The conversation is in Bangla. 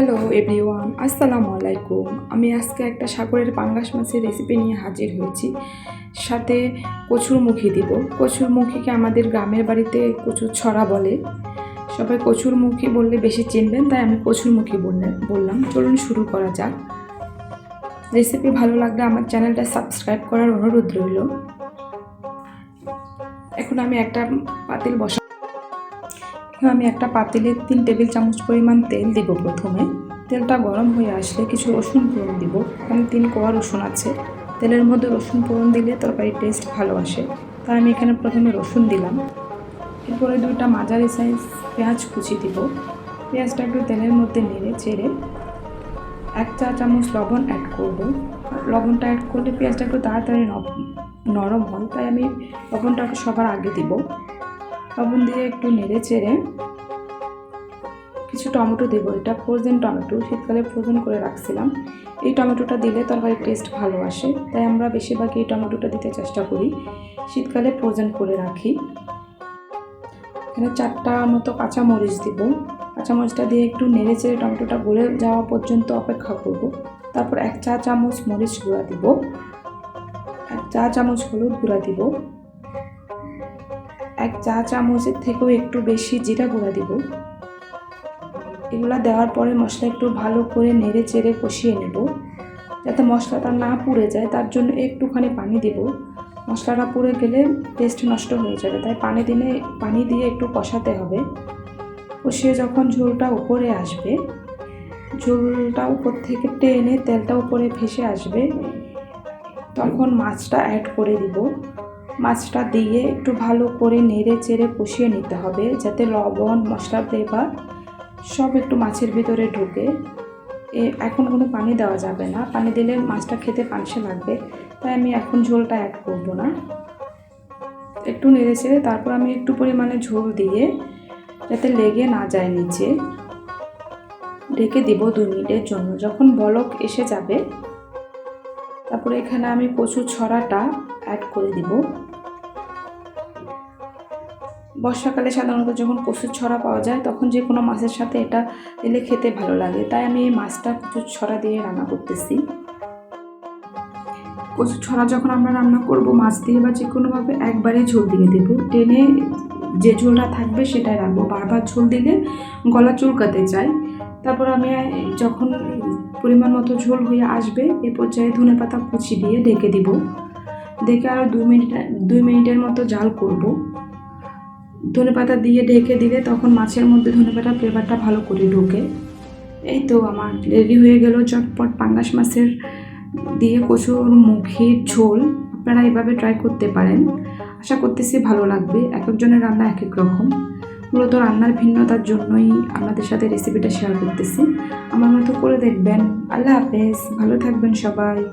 হ্যালো এভরিওয়ান, আসসালামু আলাইকুম। আমি আজকে একটা সাগরের পাঙ্গাস মাছের রেসিপি নিয়ে হাজির হয়েছি। সাথে কচুরমুখী দিব। কচুরমুখীকে আমাদের গ্রামের বাড়িতে কচুর ছড়া বলে। সবাই কচুরমুখী বললে বেশি চিনবেন, তাই আমি কচুরমুখী বললেন বললাম। চলুন শুরু করা যাক। রেসিপি ভালো লাগলে আমার চ্যানেলটা সাবস্ক্রাইব করার অনুরোধ রইল। এখন আমি একটা পাতিল বসা এখন আমি একটা পাতিলে তিন টেবিল চামচ পরিমাণ তেল দিব প্রথমে। তেলটা গরম হয়ে আসলে কিছু রসুন ফোড়ন দিব। এখানে তিন কোয়া রসুন আছে। তেলের মধ্যে রসুন ফোড়ন দিলে তরকারি টেস্ট ভালো আসে। তাই আমি এখানে প্রথমে রসুন দিলাম। এরপরে দুইটা মাঝারি সাইজ পেঁয়াজ কুচি দিব। পেঁয়াজটা একটু তেলের মধ্যে নেড়ে চেড়ে এক চা চামচ লবণ অ্যাড করব। লবণটা অ্যাড করলে পেঁয়াজটা একটু তাড়াতাড়ি নরম হয়। তাই আমি লবণটা সবার আগে দিব। লবণ দিয়ে একটু নেড়ে চেড়ে কিছু টমেটো দেবো। এটা ফ্রোজেন টমেটো। শীতকালে ফ্রোজেন করে রাখছিলাম। এই টমেটোটা দিলে তরকারির টেস্ট ভালো আসে। তাই আমরা বেশিরভাগ এই টমেটোটা দিতে চেষ্টা করি। শীতকালে ফ্রোজেন করে রাখি। এখানে চারটা মতো কাঁচামরিচ দিব। কাঁচামরিচটা দিয়ে একটু নেড়ে চেড়ে টমেটোটা গলে যাওয়া পর্যন্ত অপেক্ষা করব। তারপর এক চা চামচ মরিচ গুঁড়া দিব। এক চা চামচ হলুদ গুঁড়া দিব। এক চা চামচের থেকেও একটু বেশি জিরা গুঁড়া দিব। এগুলো দেওয়ার পরে মশলা একটু ভালো করে নেড়ে চেড়ে কষিয়ে নেব। যাতে মশলাটা না পুড়ে যায়, তার জন্য একটুখানি পানি দিব। মশলাটা পুড়ে গেলে টেস্ট নষ্ট হয়ে যাবে, তাই পানি দিলে পানি দিয়ে একটু কষাতে হবে। কষিয়ে যখন ঝোলটা উপরে আসবে, ঝোলটা উপর থেকে টেনে তেলটা উপরে ভেসে আসবে, তখন মাছটা অ্যাড করে দিব। মাছটা দিয়ে একটু ভালো করে নেড়ে চেড়ে কষিয়ে নিতে হবে, যাতে লবণ, মশলা, ফ্লেভার সব একটু মাছের ভিতরে ঢুকে। এখন কোনো পানি দেওয়া যাবে না। পানি দিলে মাছটা খেতে পানসে লাগবে। তাই আমি এখন ঝোলটা অ্যাড করব না। একটু নেড়ে চেড়ে তারপর আমি একটু পরিমাণে ঝোল দিয়ে যাতে লেগে না যায় নিচে, ঢেকে দিব দু মিনিটের জন্য। যখন বলক এসে যাবে, তারপরে এখানে আমি কচু ছড়াটা অ্যাড করে দিব। বর্ষাকালে সাধারণত যখন কচুর ছড়া পাওয়া যায়, তখন যে কোনো মাছের সাথে এটা দিলে খেতে ভালো লাগে। তাই আমি এই মাছটা কচুর ছড়া দিয়ে রান্না করতেছি। কচুর ছড়া যখন আমরা রান্না করব, মাছ দিয়ে বা যে কোনোভাবে একবারেই ঝোল দিয়ে দেবো। টেনে যে ঝোলটা থাকবে সেটাই রাখব বারবার ঝোল দিলে গলা চুলকাতে চাই তারপর আমি যখন পরিমাণ মতো ঝোল হয়ে আসবে, এ পর্যায়ে ধনে পাতা কুচি দিয়ে ঢেকে দিব। ডেকে আরও দুই মিনিট, দুই মিনিটের মতো জাল করব। ধনে পাতা দিয়ে ঢেকে দিলে তখন মাছের মধ্যে ধনে পাতার ফ্লেভারটা ভালো করে ঢোকে। এই তো আমার রেডি হয়ে গেল চটপট পাঙ্গাস মাছের দিয়ে কচুর মুখির ঝোল। আপনারা এভাবে ট্রাই করতে পারেন। আশা করতেছি ভালো লাগবে। এক একজনের রান্না এক এক রকম। মূলত রান্নার ভিন্নতার জন্যই আপনাদের সাথে রেসিপিটা শেয়ার করতেছি। আমার মতো করে দেখবেন। আল্লাহ হাফেজ। ভালো থাকবেন সবাই।